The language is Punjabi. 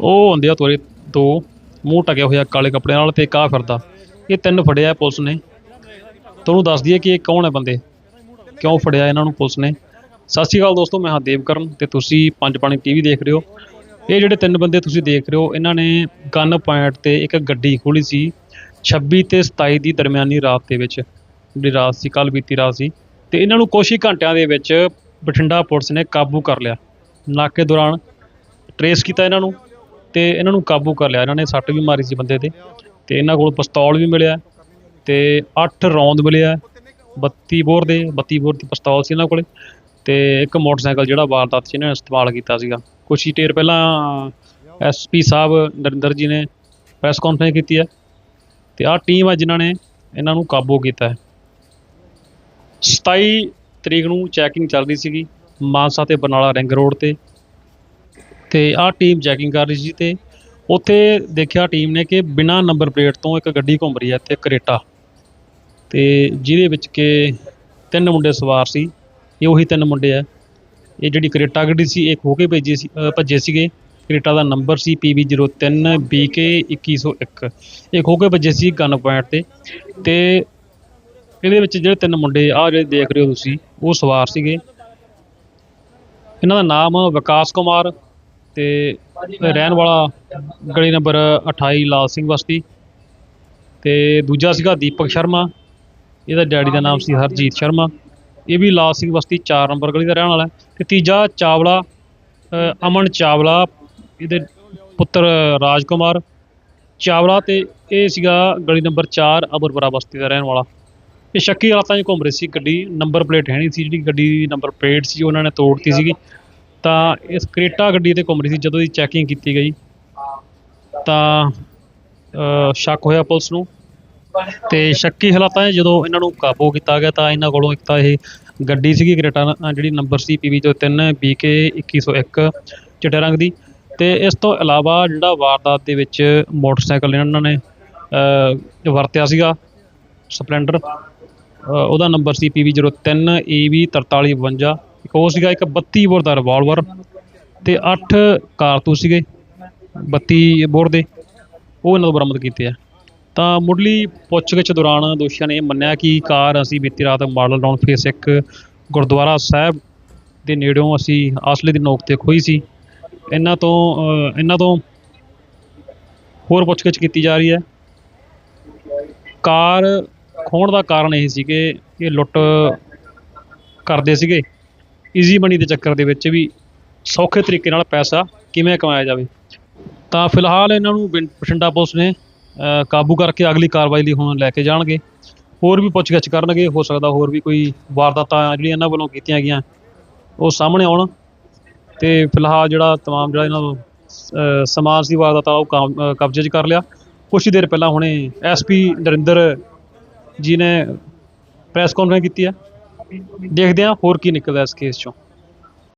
ਉਹ ਹੁੰਦੇ ਆ ਤੋਰੇ, ਦੋ, ਮੂੰਹ ਟਕਿਆ ਹੋਇਆ ਕਾਲੇ ਕੱਪੜੇ ਨਾਲ ਤੇ ਕਾ ਫਿਰਦਾ। ਇਹ ਤਿੰਨ ਫੜਿਆ ਪੁਲਿਸ ਨੇ। ਤੁਹਾਨੂੰ ਦੱਸ ਦਈਏ ਕਿ ਇਹ ਕੌਣ ਹੈ ਬੰਦੇ? ਕਿਉਂ ਫੜਿਆ ਇਹਨਾਂ ਨੂੰ ਪੁਲਿਸ ਨੇ? ਸਤਿ ਸ਼੍ਰੀ ਅਕਾਲ ਦੋਸਤੋ, ਮੈਂ ਹਾਂ ਦੇਵਕਰਨ ਤੇ ਤੁਸੀਂ ਪੰਜ ਪਾਣੀ ਟੀਵੀ ਦੇਖ ਰਹੇ ਹੋ। ਇਹ ਜਿਹੜੇ ਤਿੰਨ ਬੰਦੇ ਤੁਸੀਂ ਦੇਖ ਰਹੇ ਹੋ, ਇਹਨਾਂ ਨੇ ਗਨ ਪੁਆਇੰਟ ਤੇ ਇੱਕ ਗੱਡੀ ਖੋਲੀ ਸੀ 26 ਤੇ 27 ਦੀ ਦਰਮਿਆਨੀ ਰਾਤ ਦੇ ਵਿੱਚ। ਜਿਹੜੀ ਰਾਤ ਸੀ ਕੱਲ ਬੀਤੀ ਰਾਤ ਸੀ। ਤੇ ਇਹਨਾਂ ਨੂੰ ਕੁਛ ਹੀ ਘੰਟਿਆਂ ਦੇ ਵਿੱਚ ਬਠਿੰਡਾ ਪੁਲਿਸ ਨੇ ਕਾਬੂ ਕਰ ਲਿਆ। ਨਾਕੇ ਦੌਰਾਨ ਟਰੇਸ ਕੀਤਾ ਇਹਨਾਂ ਨੂੰ। ਤੇ ਇਹਨਾਂ ਨੂੰ ਕਾਬੂ ਕਰ ਲਿਆ। ਇਹਨਾਂ ਨੇ ਸੱਟ ਵੀ ਮਾਰੀ ਸੀ ਬੰਦੇ ਤੇ ਤੇ ਇਹਨਾਂ ਕੋਲ ਪਿਸਤੌਲ ਵੀ ਮਿਲਿਆ ਤੇ 8 ਰੌਂਦ ਮਿਲਿਆ 32 ਬੋਰ ਦੇ 32 ਬੋਰ ਦੀ ਪਿਸਤੌਲ ਸੀ ਇਹਨਾਂ ਕੋਲੇ ਤੇ ਇੱਕ ਮੋਟਰਸਾਈਕਲ ਜਿਹੜਾ ਵਾਰਦਾਤ 'ਚ ਇਹਨਾਂ ਨੇ ਇਸਤੇਮਾਲ ਕੀਤਾ ਸੀਗਾ। ਕੁਛ ਹੀ ਦੇਰ ਪਹਿਲਾਂ ਐਸਪੀ ਸਾਹਿਬ ਨਰਿੰਦਰ ਜੀ ਨੇ ਪ੍ਰੈਸ ਕਾਨਫਰੰਸ ਕੀਤੀ ਹੈ ਤੇ ਆਹ ਟੀਮ ਆ ਜਿਨ੍ਹਾਂ ਨੇ ਇਹਨਾਂ ਨੂੰ ਕਾਬੂ ਕੀਤਾ ਹੈ। 27 ਤਰੀਕ ਨੂੰ ਚੈਕਿੰਗ ਚੱਲ ਰਹੀ ਸੀਗੀ ਮਾਨਸਾ ਤੇ ਬਰਨਾਲਾ ਰਿੰਗ ਰੋਡ ਤੇ ਤੇ ਆਹ ਟੀਮ ਚੈਕਿੰਗ ਕਰ ਰਹੀ ਸੀ ਤੇ ਉੱਥੇ ਦੇਖਿਆ ਟੀਮ ਨੇ ਕਿ ਬਿਨਾ ਨੰਬਰ ਪਲੇਟ ਤੋਂ ਇੱਕ ਗੱਡੀ ਘੁੰਮ ਰਹੀ ਹੈ ਇੱਥੇ ਕਰੇਟਾ। ਤੇ ਜਿਹਦੇ ਵਿੱਚ ਕਿ ਤਿੰਨ ਮੁੰਡੇ ਸਵਾਰ ਸੀ, ਇਹ ਉਹੀ ਤਿੰਨ ਮੁੰਡੇ ਆ। ਇਹ ਜਿਹੜੀ ਕਰੇਟਾ ਗੱਡੀ ਸੀ, ਇਹ ਖੋ ਕੇ ਭੇਜੀ ਸੀ ਭੱਜੇ ਸੀਗੇ। ਕਰੇਟਾ ਦਾ ਨੰਬਰ ਸੀ PB03 BK 2101 ਇਹ ਖੋ ਕੇ ਭੱਜੇ ਸੀ ਗਨ ਪੁਆਇੰਟ ਤੇ। ਤੇ ਇਹਦੇ ਵਿੱਚ ਜਿਹੜੇ ਤਿੰਨ ਮੁੰਡੇ ਆ, ਜਿਹੜੇ ਦੇਖ ਰਹੇ ਹੋ ਤੁਸੀਂ, ਉਹ ਸਵਾਰ ਸੀਗੇ। ਇਹਨਾਂ ਦਾ ਨਾਮ ਵਿਕਾਸ ਕੁਮਾਰ ਤੇ ਰਹਿਣ ਵਾਲਾ ਗਲੀ ਨੰਬਰ 28 ਲਾਲ ਸਿੰਘ ਬਸਤੀ। ਤੇ ਦੂਜਾ ਸੀਗਾ ਦੀਪਕ ਸ਼ਰਮਾ, ਇਹਦਾ ਡੈਡੀ ਦਾ ਨਾਮ ਸੀ ਹਰਜੀਤ ਸ਼ਰਮਾ। ਇਹ ਵੀ ਲਾਲ ਸਿੰਘ ਬਸਤੀ 4 ਨੰਬਰ ਗਲੀ ਦਾ ਰਹਿਣ ਵਾਲਾ ਹੈ। ਤੇ ਤੀਜਾ ਚਾਵਲਾ ਅਮਨ ਚਾਵਲਾ, ਇਹਦੇ ਪੁੱਤਰ ਰਾਜ ਕੁਮਾਰ ਚਾਵਲਾ ਤੇ ਇਹ ਸੀਗਾ ਗਲੀ ਨੰਬਰ 4 ਅਬਰਪੁਰਾ ਬਸਤੀ ਦਾ ਰਹਿਣ ਵਾਲਾ। ਇਹ ਸ਼ੱਕੀ ਹਾਲਾਤਾਂ 'ਚ ਘੁੰਮ ਰਹੀ ਸੀ ਗੱਡੀ, ਨੰਬਰ ਪਲੇਟ ਹੈ ਨਹੀਂ ਸੀ ਜਿਹੜੀ ਗੱਡੀ ਦੀ ਨੰਬਰ ਪਲੇਟ ਸੀ, ਉਹਨਾਂ ਨੇ ਤੋੜਤੀ ਸੀਗੀ। ਤਾਂ ਇਸ ਕਰੇਟਾ ਗੱਡੀ ਤੇ ਘੁੰਮ ਰਹੀ ਸੀ, ਜਦੋਂ ਦੀ ਚੈਕਿੰਗ ਕੀਤੀ ਗਈ। ਤਾਂ ਸ਼ੱਕ ਹੋਇਆ ਪੁਲਿਸ ਨੂੰ। ਤੇ ਸ਼ੱਕੀ ਹਾਲਾਤਾਂ 'ਚ ਜਦੋਂ ਇਹਨਾਂ ਨੂੰ ਕਾਬੂ ਕੀਤਾ ਗਿਆ, ਤਾਂ ਇਹਨਾਂ ਕੋਲੋਂ ਇੱਕ ਤਾਂ ਇਹ ਗੱਡੀ ਸੀਗੀ, ਕਰੇਟਾ ਜਿਹੜੀ ਨੰਬਰ ਸੀ PB ਜੋ 3 BK 2101 ਚਿੱਟੇ ਰੰਗ ਦੀ। ਤੇ ਇਸ ਤੋਂ ਇਲਾਵਾ ਜਿਹੜਾ ਵਾਰਦਾਤ ਦੇ ਵਿੱਚ ਮੋਟਰਸਾਈਕਲ ਇਹਨਾਂ ਨੇ ਵਰਤਿਆ ਸੀਗਾ, ਸਪਲੈਂਡਰ। ਉਹਦਾ ਨੰਬਰ ਸੀ PB03 EB 4352 ਇੱਕ ਉਹ ਸੀਗਾ ਇੱਕ 32 ਬੋਰ ਦਾ ਰਿਵਾਲਵਰ ਤੇ 8 ਕਾਰਤੂਸ ਸੀਗੇ 32 ਬੋਰ ਦੇ, ਉਹ ਇਹਨਾਂ ਤੋਂ ਬਰਾਮਦ ਕੀਤੇ ਆ। ਤਾਂ ਮੁੱਢਲੀ ਪੁੱਛਗਿੱਛ ਦੌਰਾਨ ਦੋਸ਼ੀਆਂ ਨੇ ਮੰਨਿਆ ਕਿ ਕਾਰ ਅਸੀਂ ਬੀਤੀ ਰਾਤ Model Town Phase 1 Gurdwara Sahib ਦੇ ਨੇੜਿਓਂ ਅਸੀਂ ਆਸਲੇ ਦੀ ਨੋਕ ਤੇ ਖੋਈ ਸੀ। ਇਹਨਾਂ ਤੋਂ ਇਹਨਾਂ ਤੋਂ ਹੋਰ ਪੁੱਛਗਿੱਛ ਕੀਤੀ ਜਾ ਰਹੀ ਹੈ। ਕਾਰ ਖੋਣ ਦਾ ਕਾਰਨ ਇਹ ਸੀ ਕਿ ਇਹ ਲੁੱਟ ਕਰਦੇ ਸੀਗੇ। ਈਜ਼ੀ ਮਨੀ ਦੇ ਚੱਕਰ ਦੇ ਵਿੱਚ ਵੀ ਸੌਖੇ ਤਰੀਕੇ ਨਾਲ ਪੈਸਾ ਕਿਵੇਂ ਕਮਾਇਆ ਜਾਵੇ। ਤਾਂ ਫਿਲਹਾਲ ਇਹਨਾਂ ਨੂੰ ਬਿਨ- ਬਠਿੰਡਾ ਪੁਲਿਸ ਨੇ ਕਾਬੂ ਕਰਕੇ ਅਗਲੀ ਕਾਰਵਾਈ ਲਈ ਹੁਣ ਲੈ ਕੇ ਜਾਣਗੇ। ਹੋਰ ਵੀ ਪੁੱਛਗਿੱਛ ਕਰਨਗੇ ਹੋ ਸਕਦਾ ਹੋਰ ਵੀ ਕੋਈ ਵਾਰਦਾਤਾਂ ਜਿਹੜੀਆਂ ਇਹਨਾਂ ਵੱਲੋਂ ਕੀਤੀਆਂ ਗਈਆਂ ਉਹ ਸਾਹਮਣੇ ਆਉਣ। ਤੇ ਫਿਲਹਾਲ ਜਿਹੜਾ ਤਮਾਮ ਜਿਹੜਾ ਇਹਨਾਂ ਨੂੰ ਅ, ਸਮਾਨ ਸੀ ਵਾਰਦਾਤਾਂ ਉਹ ਕਾਮ- ਕਬਜ਼ੇ 'ਚ ਕਰ ਲਿਆ। ਕੁਛ ਦੇਰ ਪਹਿਲਾਂ ਹੁਣੇ ਐਸਪੀ ਨਰਿੰਦਰ ਜੀ ਨੇ ਪ੍ਰੈਸ ਕਾਨਫਰੰਸ ਕੀਤੀ ਹੈ। ਦੇਖਦੇ ਹਾਂ ਹੋਰ ਕੀ ਨਿਕਲਦਾ ਇਸ ਕੇਸ 'ਚੋਂ।